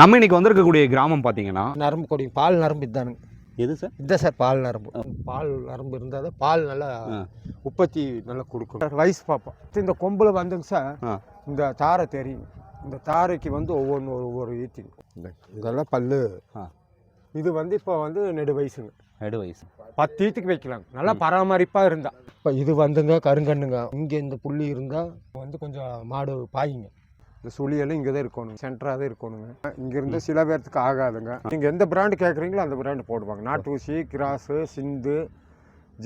நம்ம இன்னைக்கு வந்திருக்கக்கூடிய கிராமம் பார்த்தீங்கன்னா நரம்பு கொடி பால் நரம்பு இதானுங்க. எது சார்? இதுதான் சார் பால் நரம்பு. பால் நரம்பு இருந்தால் தான் பால் நல்லா. உற்பத்தி நல்லா கொடுக்கும் வயசு பார்ப்போம் இந்த கொம்பில் வந்துங்க சார். இந்த தாரை தெரியும். இந்த தாரைக்கு வந்து ஒவ்வொன்று ஒவ்வொரு ஈத்திங்க இந்த இதெல்லாம் பல்லு. இது வந்து இப்போ வந்து நெடு வயசுங்க. எடு வயசு. பத்து ஈத்துக்கு வைக்கலாங்க. நல்லா பராமரிப்பாக இருந்தா. இப்போ இது வந்துங்க கருங்கண்ணுங்க. இங்கே இந்த புள்ளி இருந்தால் வந்து கொஞ்சம் மாடு பாயுங்க. இந்த சுழியெல்லாம் இங்கே தான் இருக்கணுங்க சென்டராக தான் இருக்கணுங்க. இங்கே இருந்து சில பேர்த்துக்கு ஆகாதுங்க. நீங்கள் எந்த பிராண்டு கேட்குறீங்களோ அந்த பிராண்டு போடுவாங்க. நாட்டு ஊசி கிராஸு சிந்து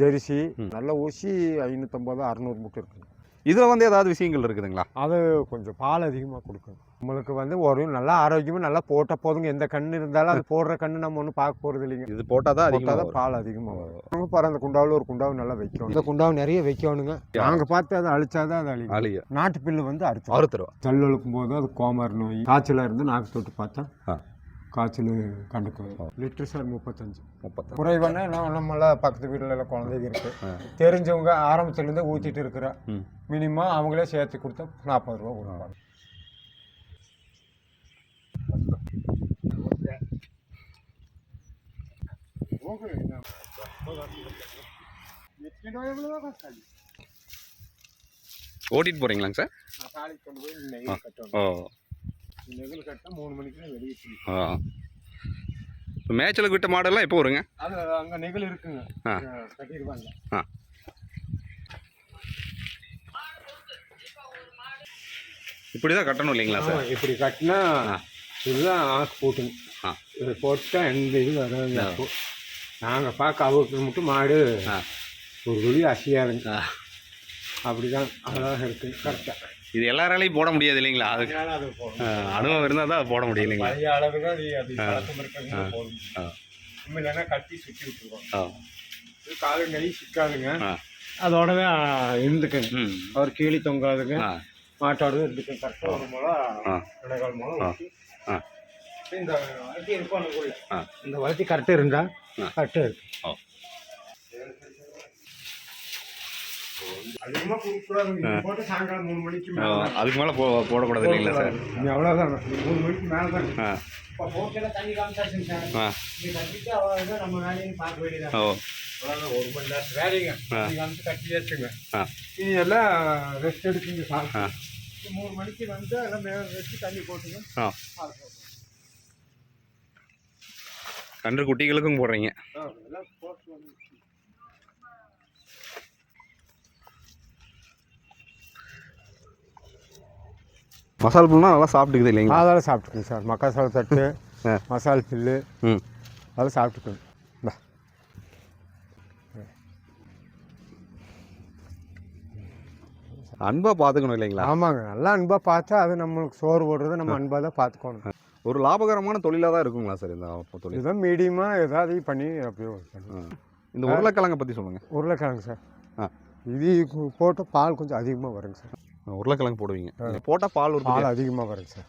ஜெர்சி. நல்ல ஊசி ஐநூற்றம்பது அறநூறு முட்டை இருக்குங்க. இதில் வந்து ஏதாவது விஷயங்கள் இருக்குதுங்களா? அது கொஞ்சம் பால் அதிகமாக கொடுக்கும். நம்மளுக்கு வந்து ஒரு நல்லா ஆரோக்கியமாக நல்லா போட்ட போதுங்க. எந்த கண்ணு இருந்தாலும் அது போடுற கண்ணு நம்ம ஒன்றும் பார்க்க போகிறது இல்லைங்க. இது போட்டால் தான் போட்டால் அதிகமாக தான் பால் அதிகமாக வரும். பாரு அந்த குண்டாவில் ஒரு குண்டாவு நல்லா வைக்கணும் இந்த குண்டாவு நிறைய வைக்கணுங்க. நாங்கள் பார்த்து அதை அழிச்சாதான் அது அழிக்கும் ஆலியா நாட்டு பில்லு வந்து அறுத்து அறுத்துருவா ஜல் எழுக்கும் போது அது கோமார் நோய் காய்ச்சலாக இருந்து நாக்கு தொட்டு பார்த்தா. காய்ச்சல் கண்டுக்கும் லிட்டர் சார் முப்பத்தஞ்சு. முப்பத்தாறு குறைவான நம்ம நம்மளாம் பக்கத்து வீட்டில் எல்லாம் குழந்தைங்க இருக்கு. தெரிஞ்சவங்க ஆரம்பத்துலேருந்து ஊற்றிட்டு இருக்கிற மினிமம் அவங்களே சேர்த்து கொடுத்தா நாற்பது ரூபா கொடுப்பாங்க. ஓட்டிட்டு போகிறீங்களாங்க சார்? ஓ. நெகிழ் கட்டினா மூணு மணிக்கு வெளியே போய் ஆ. இப்போ மேய்ச்சலுக்கு விட்ட மாடெல்லாம் எப்போ வருங்க? அது அங்கே நெகிழ் இருக்குங்க. ஆ. கட்டிடுவாங்க ஆ. இப்படி தான் கட்டணும் இல்லைங்களா சார்? இப்படி கட்டினா. இதுதான் ஆக்கு போட்டுங்க. ஆ. இது போட்டால் எந்த இது வராது அப்போ. நாங்கள் பார்க்க அவருக்கு மட்டும் மாடு ஆ. ஒரு துளி அசையாதுங்க. ஆ. அப்படிதான் அழகாக இருக்குது கரெக்டாக இது எல்லாராலையும் போட முடியாது இல்லைங்களா? அது அனுபவம் இருந்தால் தான் போட முடியும் இல்லைங்களா? கட்டி சுற்றி விட்டுருவோம். காலு கை சிக்காதுங்க. அதோடவே இருந்துக்குங்க. அவர் கீழி தொங்காதுங்க. மாட்டோடவே இருந்துக்குங்க. கரெக்டாக ஒரு முளம் ஊற்றி ஆ. இந்த வளர்த்தி இருக்கும் இந்த வளர்த்தி கரெக்டாக இருந்தால். கரெக்டாக இருக்கு ஓ அதிகமாக கொடுக்கூடாது போட்டு சாயங்காலம் மூணு மணிக்கு ஆ, மேலே அதுக்கு மேலே போ போடக்கூடாது இல்லைங்களா சார்? நீ அவ்வளோதான் மூணு மணிக்கு மேலே தான் ஆ. சார் ஓ. ஒரு மணி நேரம் வேலைங்க. காமிச்சு கட்டியாச்சுங்க ஆ. நீ எல்லாம் ரெஸ்ட் எடுக்குங்க சாப்பிட்டு மூணு மணிக்கு வந்து எல்லாம் மேலே தண்ணி போட்டுங்க. ஆ. கன்று குட்டிகளுக்கும் போடுறீங்க. ஆ, எல்லாம் போட்டு மசால் புல்னா நல்லா சாப்பிட்டுக்குது இல்லைங்களா? அதெல்லாம் சாப்பிட்டுக்குங்க சார். மக்காசோள தட்டு. மசால் பில்லு ம். அதெல்லாம் சாப்பிட்டுக்குங்க. அன்பாக பார்த்துக்கணும் இல்லைங்களா? ஆமாங்க. நல்லா அன்பாக பார்த்தா அது நம்மளுக்கு சோறு போடுறத நம்ம அன்பாக தான் பார்த்துக்கணும் ஒரு லாபகரமான தொழிலாக தான் இருக்குங்களா சார் இந்த தொழில்? இதுதான் மீடியமாக ஏதாவது பண்ணி அப்படியே. இந்த உருளைக்கிழங்கை பற்றி சொல்லுங்கள் உருளைக்கிழங்கு சார். ஆ. இது போட்டு பால் கொஞ்சம் அதிகமாக வருங்க சார். உருளைக்கிழங்கு போடுவீங்க. போட்டால் பால் உற்பத்தி பால் அதிகமாக வருங்க சார்.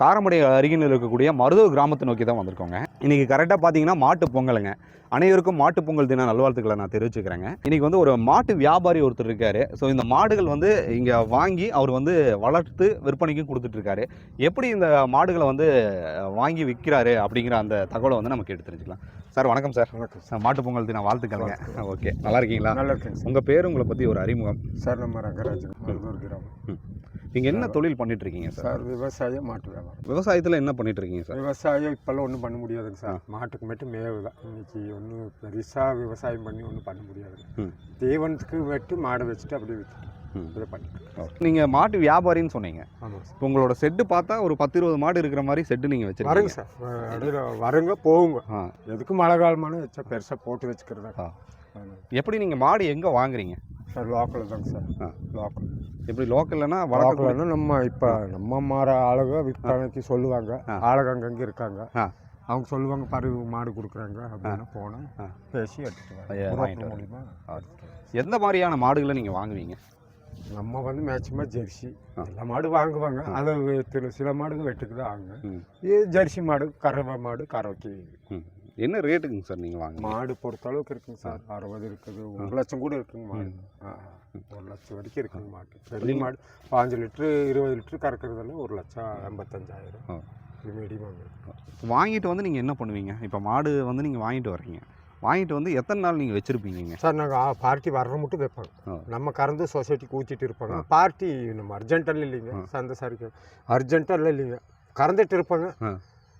காரமடை அருகில் இருக்கக்கூடிய மருதூர் கிராமத்தை நோக்கி தான் வந்திருக்கோங்க. இன்னைக்கு கரெக்டாக பார்த்தீங்கன்னா மாட்டு பொங்கலுங்க. அனைவருக்கும் மாட்டு பொங்கல் தின நல்வாழ்த்துக்களை நான் தெரிவிச்சுக்கிறேங்க. இன்னைக்கு வந்து ஒரு மாட்டு வியாபாரி ஒருத்தர் இருக்காரு. ஸோ இந்த மாடுகள் வந்து இங்கே வாங்கி அவர் வந்து வளர்த்து விற்பனைக்கும் கொடுத்துட்டு இருக்காரு. எப்படி இந்த மாடுகளை வந்து வாங்கி விற்கிறாரு அப்படிங்கிற அந்த தகவலை வந்து நம்ம கேட்டு தெரிஞ்சுக்கலாம். சார் வணக்கம் சார் வணக்கம் சார் மாட்டு பொங்கல் தின வாழ்த்துக்கள்ங்க. ஓகே. நல்லா இருக்கீங்களா? நல்லா இருக்குங்க சார் உங்கள் பேர் உங்களை பற்றி ஒரு அறிமுகம். சார் நம்ம ரங்கராஜன் மருதூர் கிராமம். ம். நீங்கள் என்ன தொழில் பண்ணிட்டு இருக்கீங்க சார் விவசாயம் மாட்டு வியாபாரம். விவசாயத்தில் என்ன பண்ணிட்டு இருக்கீங்க சார்? விவசாயம் இப்போல்லாம் ஒன்றும் பண்ண முடியாதுங்க சார். மாட்டுக்கு மட்டும் மேவு தான். இன்னைக்கு ஒன்றும் பெருசாக விவசாயம் பண்ணி ஒன்றும் பண்ண முடியாதுங்க ம். தீவனத்துக்கு வெட்டு மாடை வச்சுட்டு அப்படியே விற்றுட்டு இதை பண்ணிட்டு நீங்கள் மாட்டு வியாபாரின்னு சொன்னீங்க. சார். இப்போ உங்களோட செட்டு பார்த்தா ஒரு பத்து இருபது மாடு இருக்கிற மாதிரி செட்டு நீங்கள் வருங்க வச்சிருக்கீங்க சார் அடியில் வருங்க போகுங்க. எதுக்கு மழை காலமான வச்சா பெருசாக போட்டு வச்சுக்கிறதா. எப்படி நீங்கள் மாடு எங்கே வாங்குறீங்க? சார் லோக்கல் தாங்க சார். ஆ. லோக்கல் எப்படி லோக்கல்னா வழக்கம் லோக்கல்னா நம்ம இப்போ நம்ம மாற ஆளுங்க விற்பனைக்கு சொல்லுவாங்க. ஆ. ஆளுங்க அங்கங்கே இருக்காங்க. ஆ. அவங்க சொல்லுவாங்க பாரு இவங்க மாடு கொடுக்குறாங்க. அப்படின்னு போனால் ஆ. பேசி ஐயா, வாங்கிட்டு எடுத்துட்டு வாங்க. எந்த மாதிரியான மாடுகளை நீங்கள் வாங்குவீங்க? நம்ம வந்து மேட்சிமாக ஜெர்சி. எல்லா மாடு வாங்குவாங்க. அது சில மாடுங்க வெட்டுக்கு தான் வாங்க ம். இது ஜெர்சி மாடு கறவை மாடு கறவைக்கு ம். என்ன ரேட்டுங்க சார் நீங்கள் வாங்குவீங்க மாடு பொறுத்த அளவுக்கு இருக்குங்க சார். அறுபது இருக்குது ஒரு லட்சம் கூட இருக்குங்க மாடு. ஒரு லட்சம் வரைக்கும் இருக்குங்க மாடு பெரிய மாடு. பாஞ்சு லிட்ரு இருபது லிட்ரு கறக்கிறதெல்லாம் ஒரு லட்சம் எண்பத்தஞ்சாயிரம் மீடியமாக வாங்கிட்டு வந்து நீங்கள் என்ன பண்ணுவீங்க? இப்போ மாடு வந்து நீங்கள் வாங்கிட்டு வர்றீங்க. வாங்கிட்டு வந்து எத்தனை நாள் நீங்கள் வச்சுருப்பீங்க சார் நாங்கள் பார்ட்டி வர்ற மட்டும் வைப்பாங்க. நம்ம கறந்து சொசைட்டிக்கு ஊற்றிட்டு இருப்பாங்க. பார்ட்டி நம்ம அர்ஜென்ட்டெல்லாம் இல்லைங்க. சந்தை சரிக்கு. அர்ஜென்ட்டெல்லாம் இல்லைங்க. கறந்துட்டு இருப்பாங்க.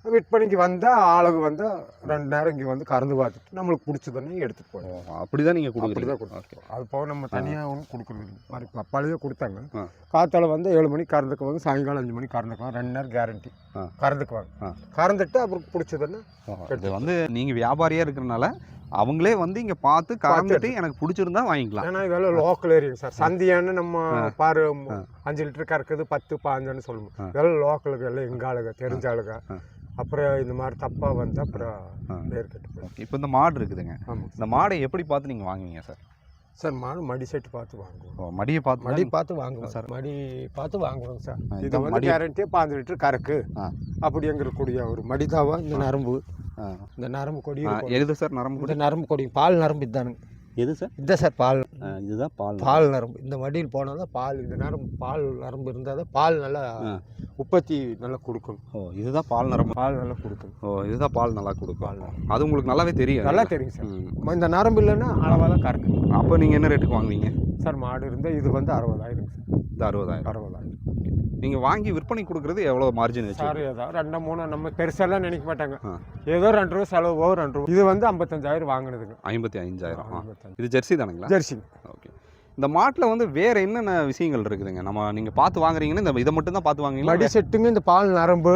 விற்பனைக்கு வந்தால் ஆளுங்க வந்தால் ரெண்டு நேரம் இங்கே வந்து கறந்து பார்த்துட்டு நம்மளுக்கு பிடிச்சதுன்னு எடுத்துகிட்டு போவோம் அப்படி தான் நீங்கள் அப்படி தான் கொடுப்போம். அது போக நம்ம தனியாக ஒன்றும் கொடுக்குறது மாதிரி பப்பாளியே கொடுத்தாங்க. காத்தால வந்து ஏழு மணிக்கு கறந்துக்குவாங்க சாயங்காலம் அஞ்சு மணிக்கு கறந்துக்குவாங்க ரெண்டு நேரம் கேரண்டி. கறந்துக்குவாங்க. கறந்துட்டு அப்புறம் பிடிச்சதுன்னு இது வந்து நீங்கள் வியாபாரியாக இருக்கிறனால அவங்களே வந்து இங்கே பார்த்து கறந்துட்டு எனக்கு பிடிச்சிருந்தா வாங்கிக்கலாம். ஏன்னா இதெல்லாம் லோக்கல் ஏரியா சார் சந்தியான்னு நம்ம பாரு. அஞ்சு லிட்டர் கறக்குது பத்து பாஞ்சுன்னு சொல்லுவோம். ஆ. இதெல்லாம் லோக்கலுக்கு எல்லாம் எங்க ஆளுங்க தெரிஞ்ச ஆளுங்க ஆ. அப்புறம் இந்த மாதிரி தப்பா வந்து அப்புறம். பேர் கெட்டு ஓகே இப்போ இந்த மாடு இருக்குதுங்க. ஆமாம் இந்த மாடை எப்படி பார்த்து நீங்கள் வாங்குவீங்க சார்? சார் மாடு மடி செட்டு பார்த்து வாங்குவோம். ஓ மடியை பார்த்து மடி பார்த்து வாங்குவோம் சார். மடி பார்த்து வாங்குவோங்க சார். இது வந்து மடி கேரண்டியே பாஞ்சு லிட்டர் கறக்கு. அப்படி ஒரு மடிதாவா? இந்த நரம்பு. இந்த நரம்பு கொடி. எது சார் நரம்பு இந்த நரம்பு கொடி பால் நரம்பு இதானுங்க. எது சார்? இதுதான் சார் பால். இதுதான் பால் பால் நரம்பு. இந்த மடியில் போனால் தான் பால் இந்த நரம்பு பால் நரம்பு இருந்தால் தான் பால் நல்லா. உற்பத்தி நல்லா கொடுக்கும். ஓ இதுதான் பால் நரம்பு. பால் நல்லா கொடுக்கும். ஓ இதுதான் பால் நல்லா கொடுக்கும். அது உங்களுக்கு நல்லாவே தெரியும். நல்லா தெரியும் சார். இந்த நரம்பு இல்லைன்னா அளவாக தான் கறக்கும் அப்போ நீங்கள் என்ன ரேட்டுக்கு வாங்குவீங்க சார் மாடு இருந்தால் இது வந்து அறுபதாயிரம் சார். இது அறுபதாயிரம். அறுபதாயிரம். நீங்கள் வாங்கி விற்பனை கொடுக்குறது எவ்வளோ மார்ஜின் வச்சு சார் ஏதாவது ரெண்டு மூணு நம்ம பெருசாலாம் நினைக்க மாட்டாங்க. ஏதோ ரெண்டு ரூபா செலவோ ரெண்டு ரூபா. இது வந்து ஐம்பத்தஞ்சாயிரம் வாங்கினதுங்க. ஐம்பத்தி அஞ்சாயிரம். இது ஜெர்சி தானுங்களா? ஜெர்சி. ஓகே. இந்த மாட்டில் வந்து வேற என்னென்ன விஷயங்கள் இருக்குதுங்க? நம்ம நீங்கள் பார்த்து வாங்குறீங்கன்னா இந்த இதை மட்டும் தான் பார்த்து மடி வாங்குவீங்களா செட்டுங்க இந்த பால் நரம்பு.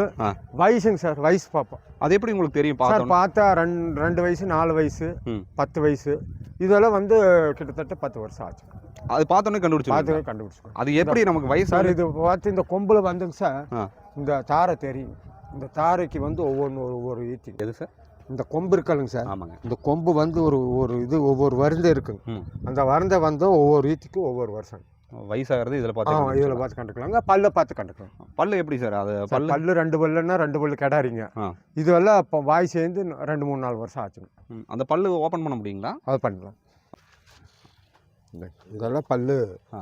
வயசுங்க சார் வயசு பார்ப்போம் அது எப்படி உங்களுக்கு தெரியும் சார் பார்த்தா ரெண்டு ரெண்டு வயசு நாலு வயசு. பத்து வயசு. இதெல்லாம் வந்து கிட்டத்தட்ட பத்து வருஷம் ஆச்சு. அது பார்த்தோன்னே கண்டுபிடிச்சிருக்கோம் பார்த்து அது எப்படி நமக்கு வயசு சார் இது பார்த்து இந்த கொம்பில் வந்துங்க சார். இந்த தாரை தெரியும். இந்த தாரைக்கு வந்து ஒவ்வொன்று ஒரு ஒவ்வொரு ஈட்டி எது சார்? இந்த கொம்பு இருக்கலுங்க சார். ஆமாங்க. இந்த கொம்பு வந்து ஒரு ஒரு இது ஒவ்வொரு வருந்தை இருக்குங்க. அந்த வருந்தை வந்து ஒவ்வொரு ஈட்டிக்கும் ஒவ்வொரு வருஷம் வயசாகிறது இதில் பார்த்து இதில். பார்த்து கண்டுக்கலாங்க. பல்ல பார்த்து கண்டுக்கலாம். பல்லு எப்படி சார்? அது பல்லு? பல்லு ரெண்டு பல்லுன்னா ரெண்டு பல்லு கிடாரிங்க ஆ. இதுவெல்லாம் இப்போ வாய் சேர்ந்து ரெண்டு மூணு நாலு வருஷம் ஆச்சுங்க. ம், அந்த பல்லு ஓப்பன் பண்ண முடியுங்களா? அது பண்ணலாம். இதெல்லாம் பல்லு. ஆ.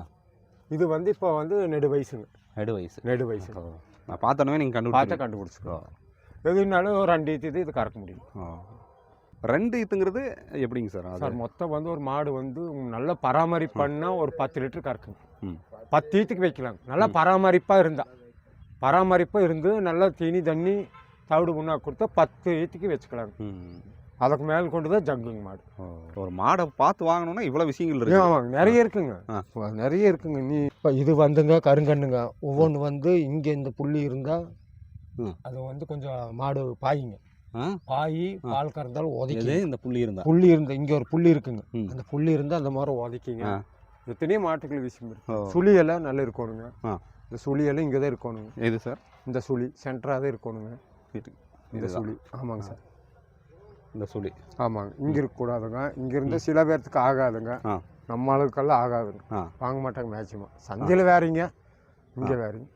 இது வந்து இப்போ வந்து நெடு வயசுங்க. நெடு வயசு. நெடு வயசு நான் பார்த்தோன்னே நீங்கள் பார்த்து கண்டுபிடிச்சு கண்டுபிடிச்சிக்கலாம் எதுனாலும் ரெண்டு ஈத்து இது கறக்க முடியும். ரெண்டு இத்துங்கிறது எப்படிங்க சார் சார் மொத்தம் வந்து ஒரு மாடு வந்து நல்ல பராமரிப்பு பண்ணால் ஒரு பத்து லிட்டர் கறக்குங்க. பத்து ஈத்துக்கு வைக்கலாங்க நல்லா பராமரிப்பாக இருந்தா. பராமரிப்பாக இருந்து நல்லா தீனி தண்ணி தவிடு முன்னா கொடுத்தா பத்து ஈத்துக்கு வச்சுக்கலாங்க. அதுக்கு மேல் கொண்டு தான் ஜங்குங்க மாடு. ஒரு மாடை பார்த்து வாங்கணும்னா இவ்வளோ விஷயங்கள் இருக்கு. ஆமாங்க நிறைய இருக்குங்க. நிறைய இருக்குங்க. நீ இப்போ இது வந்துங்க கருங்கண்ணுங்க. ஒவ்வொன்று வந்து இங்கே இந்த புள்ளி இருந்தால். அது வந்து கொஞ்சம் மாடு பாயுங்க? பாயி பால் கறந்தாலும் எது? உதைக்கு இந்த புள்ளி இருந்தா? புள்ளி இருந்தால் இங்கே ஒரு புள்ளி இருக்குங்க. அந்த புள்ளி இருந்தால் அந்த மாதிரி உதைக்கிங்க. எத்தனையோ மாட்டுகள் விஷயம் இருக்கு. சுழியெல்லாம் நல்லா இருக்கணுங்க. இந்த சுழியெல்லாம் இங்கே தான் இருக்கணுங்க. எது சார்? இந்த சுழி சென்டராக தான் இருக்கணுங்க. இந்த. சுழி. ஆமாங்க சார். இந்த சுழி. ஆமாங்க. இங்கே இருக்கக்கூடாதுங்க. இங்கே இருந்தால் சில பேர்த்துக்கு ஆகாதுங்க. நம்ம ஆளுக்கெல்லாம் ஆகாதுங்க. வாங்க மாட்டாங்க மேக்சிமம் சந்தையில் வேறீங்க. இங்கே வேறீங்க.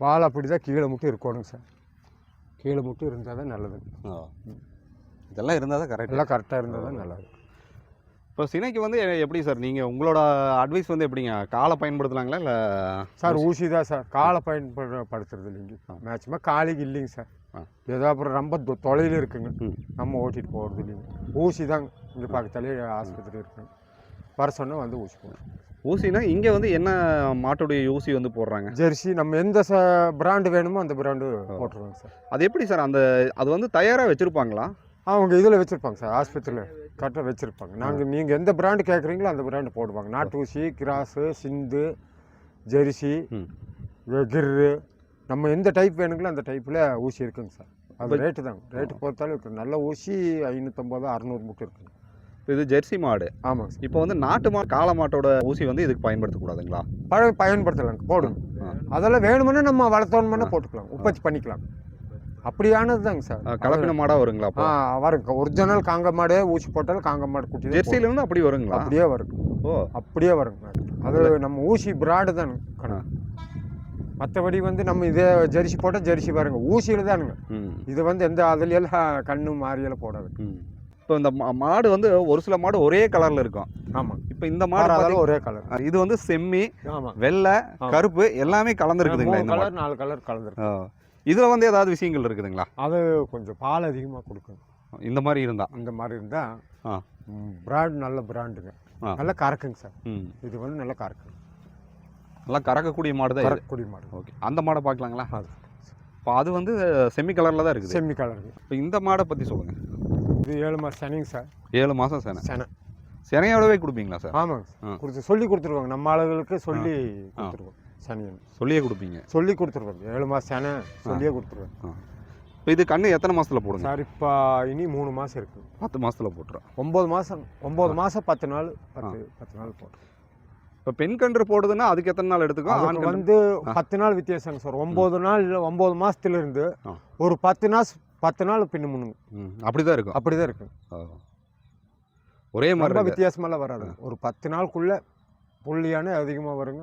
வால் அப்படி தான் கீழே மட்டும் இருக்கணுங்க சார். கீழே மட்டும் இருந்தால் தான் நல்லதுங்க ஓ. இதெல்லாம் இருந்தால் தான் கரெக்ட் எல்லாம் கரெக்டாக இருந்தால் தான் நல்லது. இப்போ சினைக்கு வந்து எப்படி சார்? நீங்கள் உங்களோட அட்வைஸ் வந்து எப்படிங்க? காலை பயன்படுத்தலாங்களா இல்லை சார் ஊசி தான் சார். காலை பயன்படுத்துறது இல்லைங்க ஆ. மேக்சிமம் காலிக்கு இல்லைங்க சார். ஏதோ அப்புறம் ரொம்ப தொலைவில் இருக்குங்க. நம்ம ஓட்டிட்டு போகிறது இல்லைங்க. ஊசி தாங்க இங்கே பக்கத்துலேயே ஆஸ்பத்திரி இருக்குங்க வர சொன்னால் வந்து ஊசி போடுறோம் ஊசினா இங்கே வந்து என்ன மாட்டுடைய ஊசி வந்து போடுறாங்க? ஜெர்சி நம்ம எந்த ச பிராண்டு வேணுமோ அந்த பிராண்டு போட்டுருவோங்க சார். அது எப்படி சார்? அந்த அது வந்து தயாராக வச்சுருப்பாங்களா? அவங்க இதில் வச்சுருப்பாங்க சார் ஆஸ்பத்திரியில் கரெக்டாக வச்சுருப்பாங்க. நாங்கள் நீங்கள் எந்த பிராண்டு கேட்குறீங்களோ அந்த பிராண்டு போடுவாங்க. நாட்டு ஊசி கிராஸு சிந்து ஜெர்சி. கிர்ரு. நம்ம எந்த டைப் வேணுங்களோ அந்த டைப்பில் ஊசி இருக்குங்க சார். அது ரேட்டு தாங்க. ரேட்டு பொறுத்தாலும் இருக்குது நல்ல ஊசி ஐநூற்றம்பது அறநூறு முட்டை இருக்குங்க. இது ஜெர்சி மாடு. சார். இப்போ வந்து நாட்டு மா காளை மாட்டோட ஊசி வந்து இதுக்கு பயன்படுத்தக்கூடாதுங்களா? பழ பயன்படுத்தலாங்க. போடுங்க. ஆ. அதெல்லாம் வேணுமுன்னா நம்ம வளர்த்தோணுமுன்னா போட்டுக்கலாம். உற்பத்தி பண்ணிக்கலாம். அப்படியானது தாங்க சார் கலப்பின மாடாக வருங்களா ஆ வருங்க. ஒரிஜினல் காங்க மாடே ஊசி போட்டாலும் காங்க மாடு குட்டி இருந்து அப்படி வருங்களா. அப்படியே வருங்க. ஓ. அப்படியே வருங்க அது நம்ம ஊசி பிராடு தானுங்க. மற்றபடி வந்து நம்ம இதே ஜெர்சி போட்டால் ஜெர்சி பாருங்க. ஊசியில் தானுங்க. இது வந்து எந்த அதுலையெல்லாம் கண்ணு மாரியெல்லாம் போடாது. இப்போ இந்த மாடு வந்து ஒரு சில மாடு ஒரே கலரில் இருக்கும். ஆமாம் இப்போ இந்த மாடு பாத்தீங்க- ஒரே கலர் இது வந்து செம்மி வெள்ளை. கருப்பு எல்லாமே கலந்துருக்குதுங்களா இந்த கலர் நாலு கலர் கலந்துருக்கு. இதில் வந்து ஏதாவது விஷயங்கள் இருக்குதுங்களா? அது கொஞ்சம் பால் அதிகமாக கொடுக்கும். இந்த மாதிரி இருந்தா? அந்த மாதிரி இருந்தால் பிராண்ட் நல்ல பிராண்டுங்க. நல்லா கறக்குங்க சார். இது வந்து நல்லா கறக்குங்க நல்லா கறக்கக்கூடிய மாடு தான் கறக்கக்கூடிய மாடு. ஓகே. அந்த மாடை பார்க்கலாங்களா? அது. இப்போ அது வந்து செமி கலரில் தான் இருக்குது. செம்மி கலருங்க இப்போ இந்த மாடை பற்றி சொல்லுங்கள் இது ஏழு மாதம் சனிங்க சார். ஏழு மாதம் சேனை. செனை. சினையோடவே கொடுப்பீங்களா சார்? ஆமாங்க. கொடுத்து சொல்லி கொடுத்துருவாங்க. நம்ம ஆளுகளுக்கு சொல்லி கொடுத்துருவோம் சனியன் சொல்லியே கொடுப்பீங்க. சொல்லி கொடுத்துருவாங்க. ஏழு மாதம் செனை சொல்லியே கொடுத்துருவாங்க. இப்போ இது கண்ணு எத்தனை மாசத்துல போடுங்க? சார் இப்போ இனி மூணு மாதம் இருக்கு. பத்து மாசத்துல போட்டுரும் ஒம்பது மாதம் ஒம்பது மாதம் பத்து நாள் பத்து பத்து நாள் போட்டோம் இப்போ பெண் கன்று போடுதுன்னா அதுக்கு எத்தனை நாள் எடுத்துக்கும்? ஆண் வந்து பத்து நாள் வித்தியாசங்க சார். ஒம்பது நாள் இல்லை ஒம்பது ஆ. ஒரு பத்து நாள் பத்து நாள் பின்னு முன்னுங்க ம் அப்படிதான் இருக்கும். அப்படிதான் இருக்கு ஓ. ஒரே மாதிரி. வித்தியாசமெல்லாம் வராது. ஒரு பத்து நாளுக்குள்ள புள்ளியான அதிகமாக வருங்க.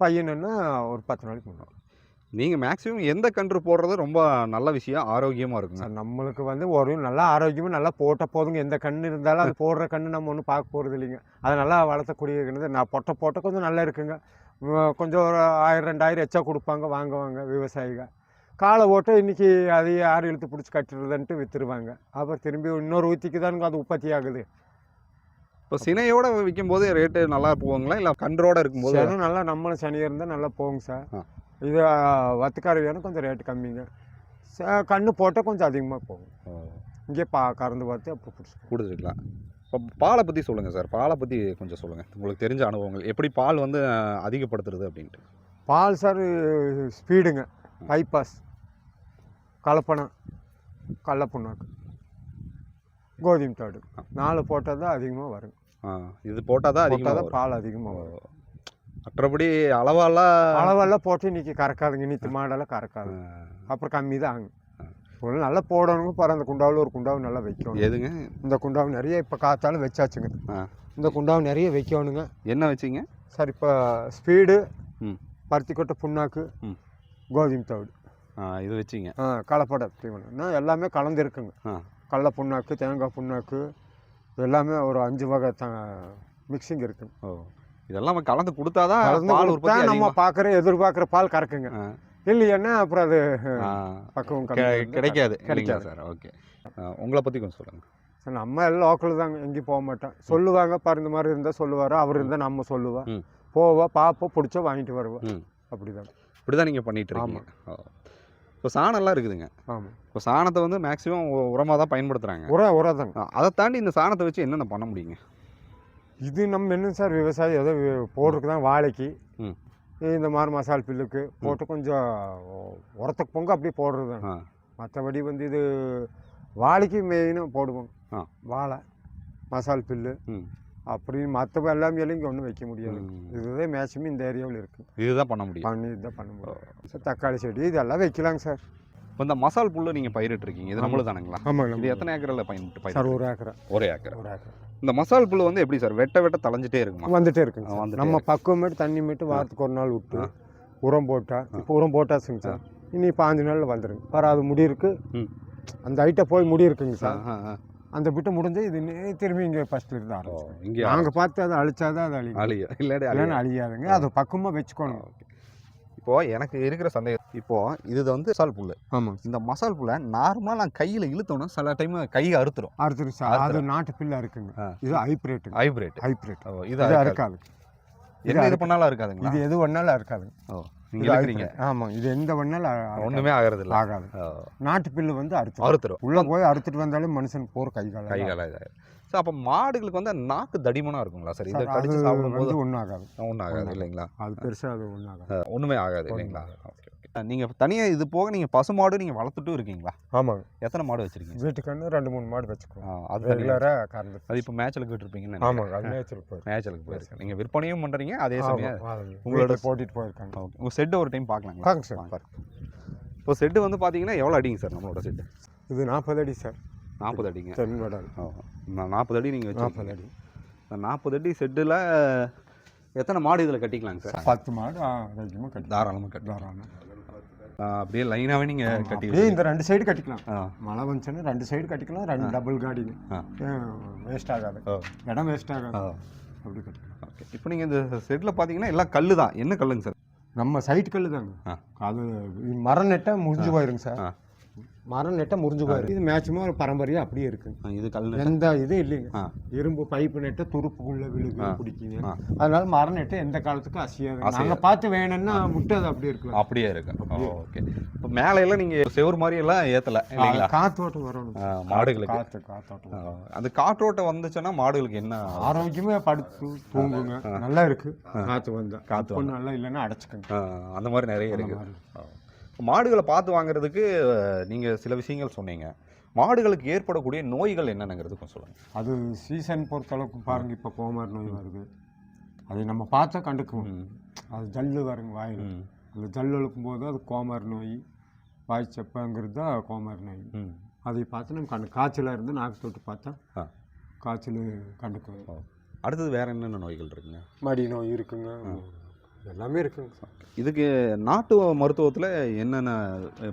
பையனுன்னா ஒரு பத்து நாளைக்கு முன்னாடி நீங்க மேக்ஸிமம் எந்த கன்று போடுறது ரொம்ப நல்ல விஷயம் ஆரோக்கியமா இருக்குங்க? சார் நம்மளுக்கு வந்து ஒரு நல்லா ஆரோக்கியமாக நல்லா போட்ட போதுங்க. எந்த கண்ணு இருந்தாலும் அது போடுற கண்ணு நம்ம ஒன்றும் பார்க்க போகிறது இல்லைங்க. அதை நல்லா வளர்த்தக்கூடிய கன்று நான் பொட்டை போட்ட கொஞ்சம் நல்லா இருக்குங்க. கொஞ்சம் ஒரு ஆயிரம் ரெண்டாயிரம் எச்சா கொடுப்பாங்க வாங்குவாங்க விவசாயிங்க காலை ஓட்ட இன்னைக்கு அது யார் இழுத்து பிடிச்சி கட்டுறதுன்ட்டு விற்றுருவாங்க அப்புறம் திரும்பி இன்னொரு ஊற்றிக்கு தானுங்க அது உற்பத்தி ஆகுது. இப்போ சினையோட விற்கும் போது ரேட்டு நல்லா போகுங்களா? இல்லை கன்றோட இருக்கும்போது? சரி நல்லா நம்மளும் சனியாக இருந்தால் நல்லா போகுங்க சார். இது வத்துக்கார வேணும் கொஞ்சம் ரேட்டு கம்மிங்க. ச- கண்ணு போட்டால் கொஞ்சம் அதிகமாக போகும். இங்கே பா கறந்து பார்த்து அப்புறம் பிடிச்சி கொடுத்துருக்கலாம் இப்போ பாலை பற்றி சொல்லுங்கள் சார். பாலை பற்றி கொஞ்சம் சொல்லுங்கள் உங்களுக்கு தெரிஞ்ச அனுபவங்கள். எப்படி பால் வந்து அதிகப்படுத்துறது அப்படின்ட்டு? பால் சார் ஸ்பீடுங்க. பைபாஸ் கலப்பனம் கடல புண்ணாக்கு கோதுமை தாடு. நாலு போட்டால் தான் அதிகமாக வரும். இது போட்டால் தான் அதிகமாக தான் பால் அதிகமாக வரும். மற்றபடி அளவாலாம் அளவெல்லாம் போட்டு இன்னைக்கு கறக்காதுங்க. இன்னித்து மாடெல்லாம் கறக்காது. அப்புறம் கம்மி தான் ஆகும் நல்லா போடணுங்க. பாரு அந்த குண்டாவில் ஒரு குண்டாவு நல்லா வைக்கணும். எதுங்க? இந்த குண்டாவு நிறைய இப்போ காத்தாலும் வச்சாச்சுங்க. இந்த குண்டாவு நிறைய வைக்கணுங்க. என்ன வச்சிங்க? சார் இப்போ ஸ்பீடு ம். பருத்தி கொட்டை புண்ணாக்கு ம். கோதுமை தவிடு இது வச்சிங்க. ஆ கலப்படை தீவனம். எல்லாமே கலந்து இருக்குங்க ஆ. கடல புண்ணாக்கு தேங்காய் புண்ணாக்கு எல்லாமே ஒரு அஞ்சு வகை த மிக்சிங் இருக்குங்க ஓ இதெல்லாம் கலந்து கொடுத்தாதான் கலந்து பால் கொடுத்தா உற்பத்தி நம்ம பார்க்குற எதிர்பார்க்குற பால் கறக்குங்க. ஆ, இல்லைன்னா அப்புறம் அது. பக்குவம் கம்மி கிடைக்காது. கிடைக்காது. Sir okay. உங்களை பற்றி கொஞ்சம் சொல்லுங்கள் சார் நம்ம எல்லாம் லோக்கல் தாங்க எங்கேயும் போக மாட்டோம். சொல்லுவாங்க பாரு இந்த மாதிரி இருந்தால் சொல்லுவார் அவர் இருந்தால் நம்ம சொல்லுவோம். போவோம் பார்ப்போம் பிடிச்சா வாங்கிட்டு வருவோம் ம். அப்படிதாங்க இப்படி தான் நீங்கள் பண்ணிட்டு இருக்கீங்க. இப்போ சாணம்லாம் இருக்குதுங்க. ஆமாம் இப்போ சாணத்தை வந்து மேக்ஸிமம் உரமாக தான் பயன்படுத்துகிறாங்க உர உரதாங்க அதை தாண்டி இந்த சாணத்தை வச்சு என்னென்ன பண்ண முடியுங்க? இது நம்ம என்ன சார் விவசாயம் ஏதோ போடுறதுக்கு தான் வாழைக்கு. இந்த மாதிரி மசால் பில்லுக்கு போட்டு கொஞ்சம் உரத்துக்கு பொங்க அப்படியே போடுறது மற்றபடி வந்து இது வாழைக்கு மெயினாக போடுவோம். வாழை மசால் பில்லு. ம் அப்படி மற்ற எல்லாமே எல்லாம் இங்கே ஒன்றும் வைக்க முடியாது. இதுதான் மேக்ஸிமம் இந்த ஏரியாவில் இருக்குது இதுதான் பண்ண முடியும். பண்ணி இதுதான் பண்ண முடியும். சார் தக்காளி செடி இதெல்லாம் வைக்கலாங்க சார். இப்போ இந்த மசால் புல்லு நீங்கள் பயிரிட்டு இருக்கீங்க இது நம்மளும் தானுங்களா? ஆமாங்க இது எத்தனை ஏக்கரில் பயன்பட்டு சார் ஒரு ஏக்கரை. ஒரே ஏக்கர்? ஒரு ஏக்கரை. இந்த மசால் புல்லு வந்து எப்படி சார்? வெட்ட வெட்ட தளைஞ்சிட்டே இருக்குமா? வந்துட்டே இருக்குங்க. வந்துட்டே நம்ம பக்குவம் மட்டும் தண்ணி மட்டும் வாரத்துக்கு ஒரு நாள் விட்டு. உரம் போட்டா இப்போ உரம் போட்டாச்சுங்க சார். இனி பாஞ்சு நாளில் வந்துருங்க. பாரு அது முடி இருக்கு. ம். அந்த ஐட்டம் போய் முடி இருக்குங்க சார். அந்த பிட்டு முடிஞ்சு இது திரும்பி இங்கே ஃபஸ்ட்டில் இருந்து ஓ, ஆரம்பிச்சு இங்கே நாங்கள் பார்த்து அதை அழிச்சாதான் அது அழியும். அழிய இல்லாடி அழிய இல்லைன்னா அழியாதுங்க. அதை பக்குவமாக வச்சுக்கணும். இப்போ எனக்கு இருக்கிற சந்தேகம் இப்போ இது வந்து மசால் புல்லு. ஆமாங்க இந்த மசால் புல்லை நார்மலாக நான் கையில் இழுத்தோன்னா சில டைம் கை அறுத்துரும். அடுத்தது சார். அது நாட்டு பில்லு இருக்குங்க. இது ஹைப்ரேட் ஹைப்ரேட் ஓ இது. அறுக்காது. என்ன இது பண்ணாலும் இருக்காதுங்களா இது எது ஒன்றாலும் அறுக்காதுங்க. ஓ. நீங்கள் இது எந்த ஒன்றாலும் ஒன்றுமே ஆகிறது இல்லை ஆகாது. நாட்டு பில்லு வந்து அறுத்து அறுத்துரும். உள்ளே போய் அறுத்துட்டு வந்தாலே மனுஷன் போகிற கை காலம் கை கால சார் அப்போ மாடுகளுக்கு வந்து நாக்கு தடிமனாக இருக்குங்களா சார்? இதை கடிச்சு சாப்பிடும்போது ஒன்றும் ஆகாது. ஒன்றும் ஆகாது இல்லைங்களா? அது பெருசாக அது ஒன்றும் ஆகாது. ஒன்றுமே ஆகாது இல்லைங்களா? ஓகே நீங்கள் தனியாக இது போக நீங்கள் பசு மாடு நீங்கள் வளர்த்துட்டும் இருக்கீங்களா? ஆமாங்க. எத்தனை மாடு வச்சுருக்கீங்க? வீட்டுக்கு ரெண்டு மூணு மாடு வச்சுக்குவோம். அது ரெகுலராக கறந்து அது இப்போ மேட்சலுக்கு விட்டுருப்பீங்கன்னு ஆமாங்க அது மேய்ச்சல் போயிருக்கு. மேட்சலுக்கு போயிருக்கு. நீங்கள் விற்பனையும் பண்ணுறீங்க அதே சமயம் உங்களோட போட்டிட்டு போயிருக்காங்க. ஓகே உங்கள் செட்டு ஒரு டைம் பார்க்கலாங்களா? பாருங்க சார். வாங்க. இப்போ செட்டு வந்து பார்த்தீங்கன்னா எவ்வளோ அடிங்க சார் நம்மளோட செட்டு இது நாற்பது அடி சார். நாற்பது அடிங்க. நான் நாற்பது அடி நீங்கள் நாற்பது வச்சு அடி. நாற்பது அடி செட்டில் எத்தனை மாடு இதில் கட்டிக்கலாங்க சார்? பத்து மாடு கட்டி தாராளமாக கட்டி தாராளம். அப்படியே லைனாகவே நீங்கள் கட்டி அப்படியே இந்த ரெண்டு சைடு கட்டிக்கலாம். மழை வந்துச்சுன்னா ரெண்டு சைடு கட்டிக்கலாம் ரெண்டு டபுள் காடிங்க வேஸ்ட் ஆகாது. இடம் வேஸ்ட் ஆகாது. அப்படி கட்டிக்கலாம். ஓகே. இப்போ நீங்கள் இந்த செட்டில் பார்த்தீங்கன்னா எல்லாம் கல் தான் என்ன கல்லுங்க சார்? நம்ம சைட் கல்லு தாங்க. அது மரம் நெட்டா முறிஞ்சு போயிருங்க சார். மரம் நெட்டா முறிஞ்சு போயிருக்கு. இது மேட்சுமா ஒரு பரம்பரையா அப்படியே இருக்குங்க இது கல் எந்த இதுவும் இல்லைங்க. இரும்பு பைப்பு நெட்டை துருப்புக்குள்ள விழுகு பிடிக்குங்க ஆ. அதனால மரம் நெட்டை எந்த காலத்துக்கும் அசையாது. நாங்க பார்த்து வேணும்னா முட்டை அது அப்படியே இருக்கலாம் அப்படியே இருக்கு. ஓகே. இப்போ மேலே எல்லாம் நீங்க செவுரு மாதிரி எல்லாம் ஏத்தல இல்லைங்களா? காத்தோட்டம் வரணும். மாடுகளுக்கு. காத்து காத்தோட்டம் அந்த காற்றோட்டம் வந்துச்சுன்னா மாடுகளுக்கு என்ன? ஆரோக்கியமே படுத்து தூங்குங்க. நல்லா இருக்கு. காத்து வந்தா. காத்து காத்து நல்லா இல்லைன்னா அடைச்சுக்கங்க. அந்த மாதிரி நிறைய இருக்கு. மாடுகளை பார்த்து வாங்குறதுக்கு அஹ், நீங்க சில விஷயங்கள் சொன்னீங்க மாடுகளுக்கு ஏற்படக்கூடிய நோய்கள் என்னென்னங்கிறது கொஞ்சம் சொல்லுங்க அது சீசன் பொறுத்தளவுக்கு பாருங்க இப்போ கோமாரி நோய் வருது அதை நம்ம பார்த்தா கண்டுக்குவோம். அது ஜல்லு வருங்க வாயில். அந்த ஜல்லு இழுக்கும் போது அது கோமாரி நோய் வாய் செப்பங்கிறது தான் கோமாரி நோய். அதை பார்த்து நம்ம கண்டு காய்ச்சலாக இருந்து நாக்கு தொட்டு பார்த்தா. காய்ச்சல் கண்டுக்குவோம். அடுத்தது வேற என்னென்ன நோய்கள் இருக்குங்க மடி நோய் இருக்குங்க எல்லாமே இருக்குங்க இதுக்கு நாட்டு மருத்துவத்துல என்னென்ன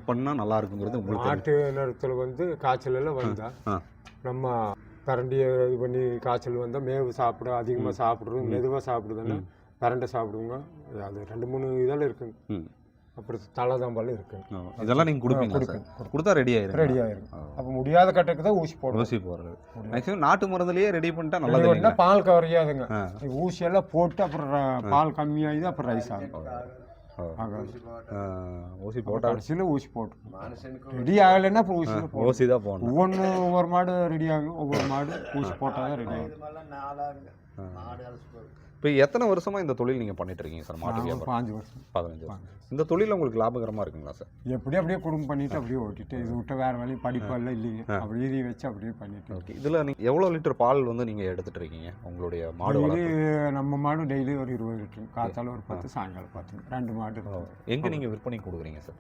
பண்ணா நல்லா இருக்குங்கிறது உங்களுக்கு. நாட்டு நேரத்தில் வந்து காய்ச்சல் எல்லாம் வந்தா ஆ. நம்ம கரண்டியை இது பண்ணி காய்ச்சல் வந்தால் மேவு சாப்பிட அதிகமாக சாப்பிட்றோம் மெதுவாக சாப்பிடுதுன்னா கரண்டை சாப்பிடுவோங்க அது ரெண்டு மூணு இதெல்லாம் இருக்குங்க. அப்புறம் தலைதாம்பாலும் இருக்குங்க ஓ. இதெல்லாம் நீங்க கொடுப்பீங்களா சார்? கொடுத்தா ரெடி ஆயிரும் ரெடி ஆயிருங்க. அப்போ முடியாத கட்டக்கு தான் ஊசி போடுவோம் ஊசி போடுறது. மேக்ஸிமம் நாட்டு மருந்துலயே ரெடி பண்ணிட்டா பண்ணா பால் கவரையாதுங்க. ஆ. ஊசி எல்லாம் போட்டு அப்புறம் ர- பால் கம்மியாகி அப்புறம் ரைஸ் ஆகும். ஊசி போட்டா. கடைசியில் ஊசி போட்டு ரெடி ஆகலைன்னா அப்புறம் ஊசி. ஊசி தான் போடணும். ஒவ்வொன்று ஒவ்வொரு மாடு ரெடி ஆகும். ஒவ்வொரு மாடு ஊசி போட்டால் தான் ரெடி ஆகும். இப்போ எத்தனை வருஷமா இந்த தொழில் நீங்க பண்ணிட்டு இருக்கீங்க சார்? மாட்டு வியாபாரம். பாஞ்சு வருஷம். பதினஞ்சு வருஷம். இந்த தொழில் உங்களுக்கு லாபகரமா இருக்குங்களா சார்? எப்படி அப்படியே குடும்பம் பண்ணிட்டு அப்படியே ஓட்டிட்டு இது விட்ட வேற வேலையும் படிப்பெல்லாம் இல்லைங்க. அப்படியே இதை வச்சு அப்படியே பண்ணிட்டு ஓகே. இதுல நீங்க எவ்வளவு லிட்டர் பால் வந்து நீங்க எடுத்துட்டு இருக்கீங்க? உங்களுடைய மாடு நம்ம மாடு டெய்லி ஒரு இருபது லிட்டர். காத்தால ஒரு பத்து சாயங்காலம் பத்து. ரெண்டு மாடு எங்க நீங்க விற்பனை கொடுக்குறீங்க சார்?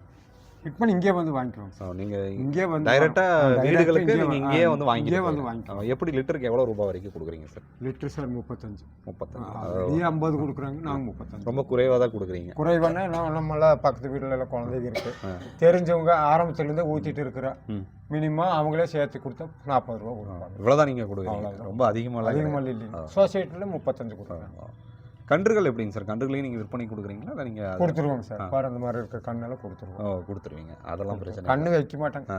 ஃபிட் பண்ணி இங்கே வந்து வாங்கிக்குவோம் ஆ, நீங்க இங்கே வந்து டைரக்டா direct வீடுகளுக்கு இங்கே நீங்க வா- இங்கேயே வந்து இங்கே வாங்கிட்டு வந்து. ஆ, எப்படி லிட்டருக்கு எவ்வளவு ரூபாய் வரைக்கும் கொடுக்குறீங்க சார் லிட்டர் சார் முப்பத்தஞ்சு. முப்பத்தஞ்சு. ஐம்பது கொடுக்குறாங்க நாங்கள் முப்பத்தஞ்சு. ரொம்ப குறைவா தான் கொடுக்குறீங்க. குறைவானா நான் நம்மளாம் பக்கத்து வீட்டில் எல்லாம் குழந்தைங்க இருக்கு. தெரிஞ்சவங்க ஆரம்பத்துலேருந்தே ஊற்றிட்டு இருக்கிற. மினிமம் அவங்களே சேர்த்து கொடுத்தா நாற்பது ரூபா கொடுப்பாங்க. இவ்வளவுதான் நீங்க கொடுக்குறீங்க. ரொம்ப அதிகமா அதிகமாக இல்லைங்க. சொசைட்டியில் முப்பத்தஞ்சு கொடுக்குறாங்க. கன்றுகள் எப்படிங்க சார்? கன்றுகளையும் நீங்க விற்பனை கொடுக்குறீங்களா? இல்லை நீங்க அது- கொடுத்துருவோங்க சார். பாரு அந்த மாதிரி இருக்க கண்ணெல்லாம் கொடுத்துருவோம். ஓ கொடுத்துருவீங்க. அதெல்லாம் பிரச்சனை கண்ணு வைக்க மாட்டாங்க.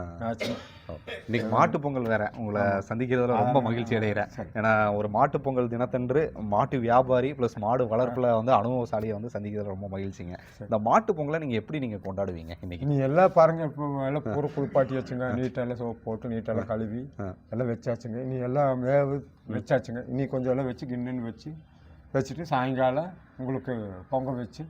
இன்னைக்கு மாட்டு பொங்கல் வேற. உங்களை சந்திக்கிறதுல ரொம்ப மகிழ்ச்சி அடைகிறேன் ஏன்னா ஒரு மாட்டு பொங்கல் தினத்தன்று மாட்டு வியாபாரி ப்ளஸ் மாடு வளர்ப்புல வந்து அனுபவசாலியை வந்து சந்திக்கிறது ரொம்ப மகிழ்ச்சிங்க. இந்த மாட்டு பொங்கலை நீங்க எப்படி நீங்க கொண்டாடுவீங்க இன்னைக்கு? நீ எல்லாம் பாருங்க. இப்போ எல்லாம் பூரா குளிப்பாட்டி வச்சுங்க. நீட்டெல்லாம் சோப் போட்டு நீட்டெல்லாம் கழுவி. எல்லாம் வச்சாச்சுங்க. இனி எல்லாம் வேவு வச்சாச்சுங்க. இனி கொஞ்சம் எல்லாம் வச்சு கிண்ணன்னு வச்சு வச்சுட்டு சாயங்காலம் உங்களுக்கு பொங்கல் வச்சு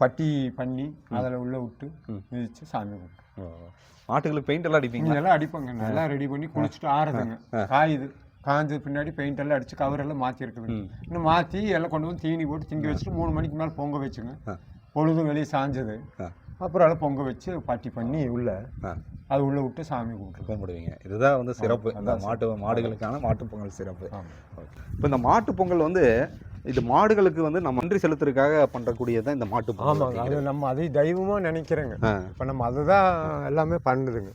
பட்டி பண்ணி அதில் உள்ள விட்டு மிதிச்சு சாமி கும்பிட்டு ஓ. மாட்டுகளுக்கு பெயிண்ட் எல்லாம் அடிப்பீங்க எல்லாம் அடிப்பாங்க. நல்லா ரெடி பண்ணி குளிச்சுட்டு ஆறுதுங்க. காயுது. காய்ஞ்சது பின்னாடி பெயிண்ட் எல்லாம் அடிச்சு கவர் எல்லாம் மாற்றி இருக்குதுங்க இன்னும் மாற்றி எல்லாம் கொண்டு வந்து தீனி போட்டு திங்க வச்சுட்டு மூணு மணிக்கு மேலே பொங்க வச்சுங்க. பொழுதும் வெளியே சாஞ்சது. அப்புறம் எல்லாம் பொங்க வச்சு பட்டி பண்ணி உள்ள. அது உள்ள விட்டு சாமி கும்பிட்டு கும்பிடுவீங்க இதுதான் வந்து சிறப்பு. இந்த மாட்டு மாடுகளுக்கான மாட்டு பொங்கல் சிறப்பு. இப்போ இந்த மாட்டு பொங்கல் வந்து இது மாடுகளுக்கு வந்து நம்ம நன்றி செலுத்துறதுக்காக பண்றக்கூடியதான் இந்த மாட்டு ஆமாங்க. அது நம்ம அதை தெய்வமாக நினைக்கிறேங்க. இப்போ நம்ம அதுதான் எல்லாமே பண்ணுதுங்க.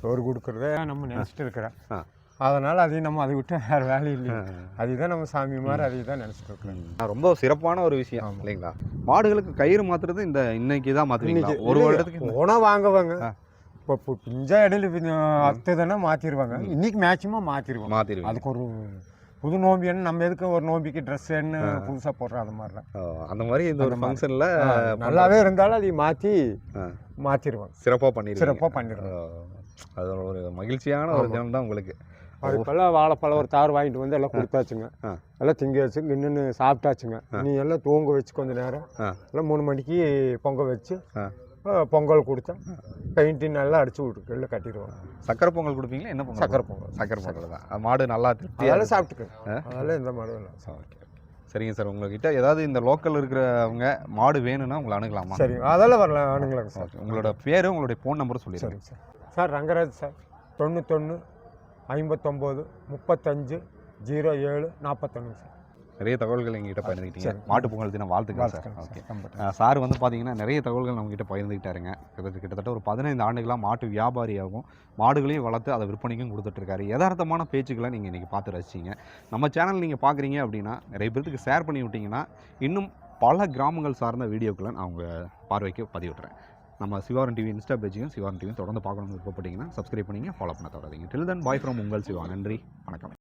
சோறு கொடுக்குறதே நம்ம நினச்சிட்டு இருக்கிறோம். ஆ. அதனால் அதையும் நம்ம அதை விட்டு வேறு வேலை இல்லைங்க. அதுதான் நம்ம சாமி மாதிரி அதை தான் நினச்சிட்டு இருக்கிறோம். ரொம்ப சிறப்பான ஒரு விஷயம் இல்லைங்களா? மாடுகளுக்கு கயிறு மாத்துறது இந்த இன்னைக்கு தான் இன்னைக்கு ஒரு வருடத்துக்கு போனால் வாங்குவாங்க. இப்போ பிஞ்சா இடையில அத்துதானே மாற்றிடுவாங்க இன்னைக்கு மேக்சிமம் மாற்றிடுவாங்க மாத்திருவீங்க. அதுக்கு ஒரு புது நோம்பின்னு நம்ம எதுக்கு ஒரு நோம்பிக்கு ட்ரெஸ் என்ன புதுசாக போடுறோம் அது மாதிரி தான் ஓ, அந்த மாதிரி இந்த ஒரு ஃபங்க்ஷன்ல நல்லாவே இருந்தாலும் அதை மாற்றி மாற்றிடுவாங்க சிறப்பா பண்ணிருக்கீங்க சிறப்பாக பண்ணிடுவாங்க ஓ, அது ஒரு மகிழ்ச்சியான ஒரு தினம் தான் உங்களுக்கு. அது இப்போல்லாம் வாழைப்பழம் ஒரு தார் வாங்கிட்டு வந்து எல்லாம் கொடுத்தாச்சுங்க. எல்லாம் திங்க வச்சு இன்னொன்று சாப்பிட்டாச்சுங்க நீ எல்லாம் தூங்க வச்சு கொஞ்ச நேரம். எல்லாம் மூணு மணிக்கு பொங்க வச்சு பொங்கல் கொடுத்தா பெயிண்டிங் நல்லா அடிச்சு விட்டு எல்லாம் கட்டிடுவாங்க சக்கரை பொங்கல் கொடுப்பீங்களா? என்ன பொங்கல்? சக்கரை பொங்கல். சக்கரை பொங்கல் தான். மாடு நல்லா திருப்தியா அதெல்லாம் சாப்பிட்டுக்கு அதெல்லாம் எந்த மாடும் இல்லை. ஓகே சரிங்க சார். உங்ககிட்ட ஏதாவது இந்த லோக்கல் இருக்கிறவங்க மாடு வேணும்னா உங்களை அணுகலாமா? சரி அதெல்லாம் வரலாம். வேணுங்களாங்க சார். உங்களோட பேரு உங்களுடைய ஃபோன் நம்பரும் சொல்லிடுங்க. சரிங்க சார். Sir Rangaraj sir. தொண்ணூத்தொன்று ஐம்பத்தொம்போது முப்பத்தஞ்சு ஜீரோ ஏழு நாற்பத்தொன்று சார். நிறைய தகவல்கள் எங்ககிட்ட பகிர்ந்துக்கிட்டீங்க மாட்டு பொங்கல் தினம் வாழ்த்துக்கள் சார். ஓகே. சார் வந்து பார்த்தீங்கன்னா நிறைய தகவல்கள் நம்மகிட்ட பகிர்ந்துக்கிட்டாருங்க கிட்டத்தட்ட கிட்டத்தட்ட ஒரு பதினைந்து ஆண்டுகளாக மாட்டு வியாபாரியாகவும் மாடுகளையும் வளர்த்து அதை விற்பனைக்கும் கொடுத்துட்ருக்காரு. யதார்த்தமான பேச்சுக்களை நீங்கள் இன்றைக்கி பார்த்து ரசிச்சிங்க. நம்ம சேனல் நீங்கள் பார்க்குறீங்க அப்படின்னா நிறைய பேர்த்துக்கு ஷேர் பண்ணி விட்டீங்கன்னா இன்னும் பல கிராமங்கள் சார்ந்த வீடியோக்களை நான் உங்கள் பார்வைக்கு பதிவிட்டுறேன். நம்ம சிவாரன் டிவி இன்ஸ்டா பேஜையும் சிவாரன் டிவியும் தொடர்ந்து பார்க்கணும்னு விருப்பப்பட்டீங்கன்னா சப்ஸ்கிரைப் பண்ணிங்க ஃபாலோ பண்ண தவறாதீங்க. டில் தன் பாய் ஃப்ரம் உங்கள் சிவா. நன்றி. வணக்கம்.